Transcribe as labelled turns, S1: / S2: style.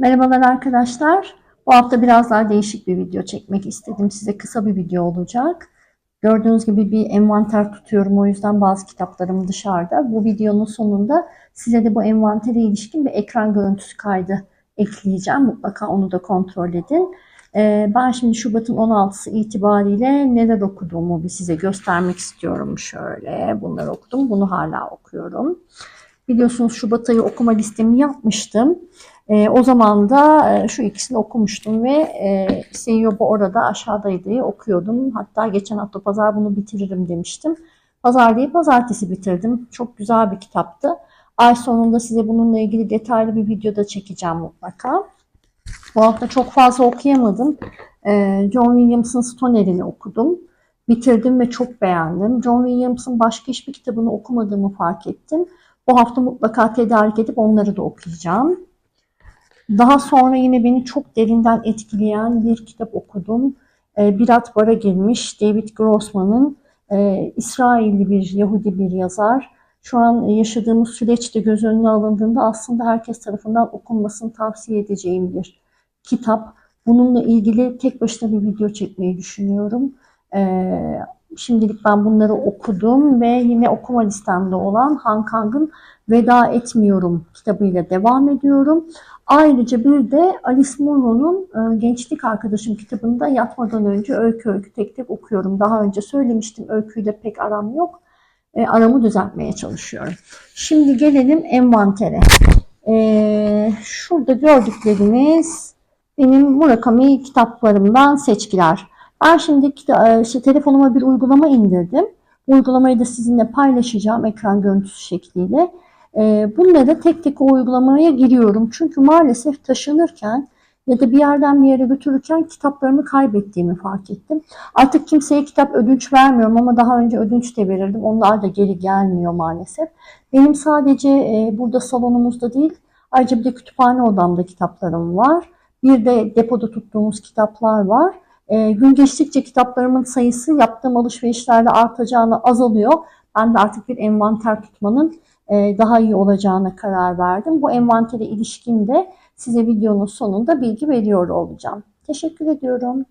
S1: Merhabalar arkadaşlar. Bu hafta biraz daha değişik bir video çekmek istedim. Size kısa bir video olacak. Gördüğünüz gibi bir envanter tutuyorum. O yüzden bazı kitaplarım dışarıda. Bu videonun sonunda size de bu envantere ilişkin bir ekran görüntüsü kaydı ekleyeceğim. Mutlaka onu da kontrol edin. Ee, ben şimdi Şubat'ın 16'sı itibariyle neler okuduğumu bir size göstermek istiyorum. Şöyle bunları okudum. Bunu hala okuyorum. Biliyorsunuz Şubat ayı okuma listemi yapmıştım. E, o zaman da e, şu ikisini okumuştum ve e, Seyyob'u orada aşağıdaydı okuyordum. Hatta geçen hafta pazar bunu bitiririm demiştim. Pazar değil pazartesi bitirdim. Çok güzel bir kitaptı. Ay sonunda size bununla ilgili detaylı bir videoda çekeceğim mutlaka. Bu hafta çok fazla okuyamadım. E, John Williams'ın Stoner'ini okudum. Bitirdim ve çok beğendim. John Williams'ın başka hiçbir kitabını okumadığımı fark ettim. Bu hafta mutlaka tedarik edip onları da okuyacağım. Daha sonra yine beni çok derinden etkileyen bir kitap okudum. E, Birat Bar'a girmiş David Grossman'ın e, İsrailli bir Yahudi bir yazar. Şu an yaşadığımız süreçte göz önüne alındığında aslında herkes tarafından okunmasını tavsiye edeceğim bir kitap. Bununla ilgili tek başına bir video çekmeyi düşünüyorum. Şimdilik ben bunları okudum ve yine okuma listemde olan Han Kang'ın Veda Etmiyorum kitabıyla devam ediyorum. Ayrıca bir de Alice Munro'nun e, Gençlik Arkadaşım kitabında yatmadan önce öykü öykü tek tek okuyorum. Daha önce söylemiştim öyküyle pek aram yok. E, aramı düzeltmeye çalışıyorum. Şimdi gelelim envantere. E, şurada gördükleriniz benim Murakami kitaplarımdan seçkiler. Ben şimdi işte, telefonuma bir uygulama indirdim. Uygulamayı da sizinle paylaşacağım ekran görüntüsü şekliyle. Ee, bunları tek tek o uygulamaya giriyorum. Çünkü maalesef taşınırken ya da bir yerden bir yere götürürken kitaplarımı kaybettiğimi fark ettim. Artık kimseye kitap ödünç vermiyorum ama daha önce ödünç de verirdim. Onlar da geri gelmiyor maalesef. Benim sadece e, burada salonumuzda değil, ayrıca bir de kütüphane odamda kitaplarım var. Bir de depoda tuttuğumuz kitaplar var. E, gün geçtikçe kitaplarımın sayısı yaptığım alışverişlerle artacağını azalıyor. Ben de artık bir envanter tutmanın e, daha iyi olacağına karar verdim. Bu envantere ilişkin de size videonun sonunda bilgi veriyor olacağım. Teşekkür ediyorum.